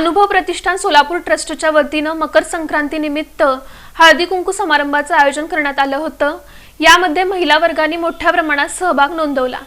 अनुभव प्रतिष्ठान सोलापूर ट्रस्टच्या वतीनं मकर संक्रांती निमित्त हळदी कुंकू समारंभाचं आयोजन करण्यात आलं होतं. यामध्ये महिला वर्गाने मोठ्या प्रमाणात सहभाग नोंदवला.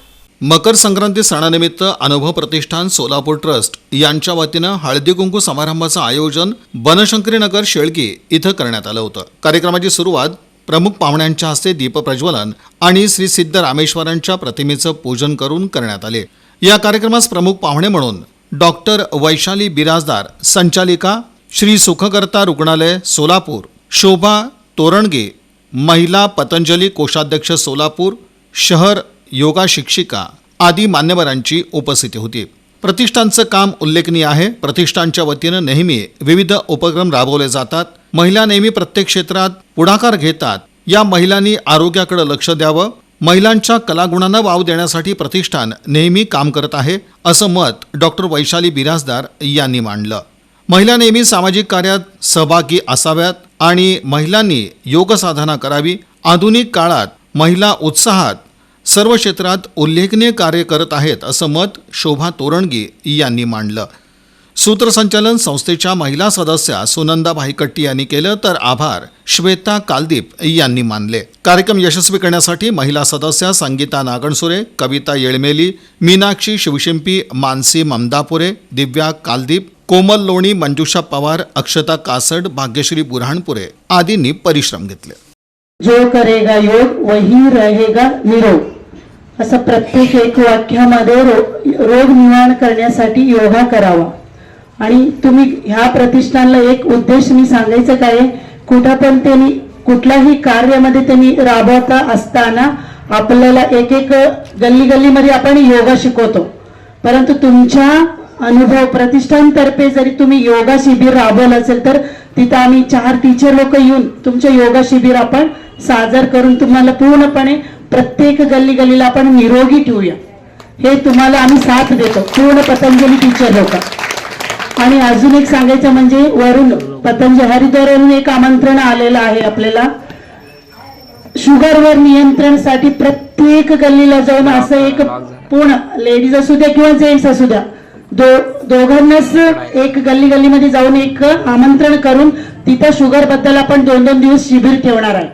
मकर संक्रांती सणानिमित्त अनुभव प्रतिष्ठान सोलापूर ट्रस्ट यांच्या वतीनं हळदी कुंकू समारंभाचं आयोजन बनशंकरी नगर शेळकी इथं करण्यात आलं होतं. कार्यक्रमाची सुरुवात प्रमुख पाहुण्यांच्या हस्ते दीपप्रज्वलन आणि श्री सिद्ध रामेश्वरांच्या प्रतिमेचं पूजन करून करण्यात आले. या कार्यक्रमास प्रमुख पाहुणे म्हणून डॉक्टर वैशाली बिराजदार संचालिका श्री सुखकर्ता रुग्णालय सोलापूर शोभा तोरणगे महिला पतंजली कोषाध्यक्ष सोलापूर शहर योगा शिक्षिका आदी मान्यवरांची उपस्थिती होती. प्रतिष्ठानचं काम उल्लेखनीय आहे. प्रतिष्ठानच्या वतीनं नेहमी विविध उपक्रम राबवले जातात. महिला नेहमी प्रत्येक क्षेत्रात पुढाकार घेतात. या महिलांनी आरोग्याकडे लक्ष द्यावं. महिलांच्या कलागुणांना वाव देण्यासाठी प्रतिष्ठान नेहमी काम करत आहे असं मत डॉक्टर वैशाली बिराजदार यांनी मांडलं. महिला नेहमी सामाजिक कार्यात सहभागी असाव्यात आणि महिलांनी योगसाधना करावी. आधुनिक काळात महिला उत्साहात सर्व क्षेत्रात उल्लेखनीय कार्य करत आहेत असं मत शोभा तोरणगी यांनी मांडलं. सूत्रसंचालन संस्थेच्या महिला सदस्या सुनंदा भाईकट्टी यांनी केलं तर आभार. श्वेता कालदीप यांनी मानले. कार्यक्रम यशस्वी करण्यासाठी महिला सदस्या संगीता नागणसुरे कविता येळमेली मीनाक्षी शिवशिंपी मानसी ममदापुरे दिव्या कालदीप कोमल लोणी मंजुषा पवार अक्षता कासड भाग्यश्री बुऱ्हाणपुरे आदींनी परिश्रम घेतले. जो करेगा योग वही रहेगा निरोग. असं प्रत्येक एक वाक्यामध्ये रोग निवारण करण्यासाठी योगा करावा. आणि तुम्ही ह्या प्रतिष्ठानला एक उद्देश मी सांगायचं काय कुठं पण त्यांनी कुठल्याही कार्यामध्ये त्यांनी राबवता असताना आपल्याला एक एक गल्ली गल्लीमध्ये आपण योगा शिकवतो. परंतु तुमच्या अनुभव प्रतिष्ठानतर्फे जरी तुम्ही योगा शिबिर राबवलं असेल तर तिथं आम्ही चार टीचर लोक येऊन तुमचे योगा शिबिर आपण सादर करून तुम्हाला पूर्णपणे प्रत्येक गल्ली गल्लीला आपण निरोगी ठेवूया. हे तुम्हाला आम्ही साथ देतो पूर्ण पतंजली टीचर लोक. आणि अजून एक सांगायचं म्हणजे वरून पतंजली हरिद्वारवरून एक आमंत्रण आलेलं आहे आपल्याला. शुगरवर नियंत्रणसाठी प्रत्येक गल्लीला जाऊन असं एक पूर्ण लेडीज असू द्या किंवा जेंट्स असू द्या दो दोघांनाच एक गल्ली गल्लीमध्ये जाऊन एक आमंत्रण करून तिथं शुगरबद्दल आपण दोन दोन दिवस शिबिर ठेवणार आहे.